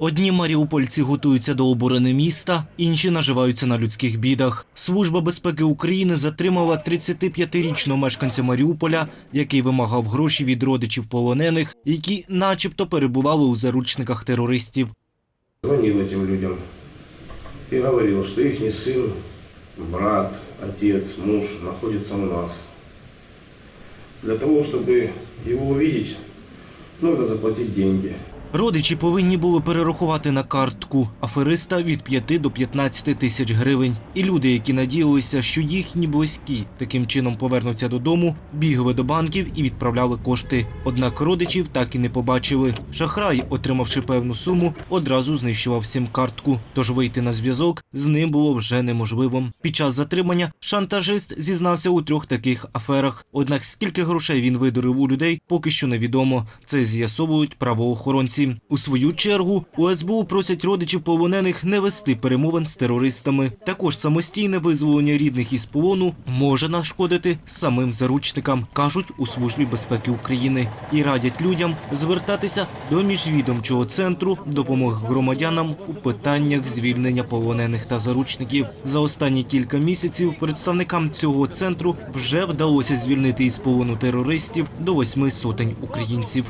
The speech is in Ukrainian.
Одні маріупольці готуються до оборони міста, інші наживаються на людських бідах. Служба безпеки України затримала 35-річного мешканця Маріуполя, який вимагав гроші від родичів полонених, які начебто перебували у заручниках терористів. Звонил этим людям и говорил, что их сын, брат, отец, муж находится у нас. Для того, чтобы его увидеть, нужно заплатить деньги. Родичі повинні були перерахувати на картку афериста від 5 до 15 тисяч гривень. І люди, які надіялися, що їхні близькі таким чином повернуться додому, бігли до банків і відправляли кошти. Однак родичів так і не побачили. Шахрай, отримавши певну суму, одразу знищував сім картку. Тож вийти на зв'язок з ним було вже неможливо. Під час затримання шантажист зізнався у трьох таких аферах. Однак скільки грошей він видурив у людей, поки що невідомо. Це з'ясовують правоохоронці. У свою чергу у СБУ просять родичів полонених не вести перемовин з терористами. Також самостійне визволення рідних із полону може нашкодити самим заручникам, кажуть у службі безпеки України, і радять людям звертатися до міжвідомчого центру допомоги громадянам у питаннях звільнення полонених та заручників. За останні кілька місяців представникам цього центру вже вдалося звільнити із полону терористів до восьми сотень українців.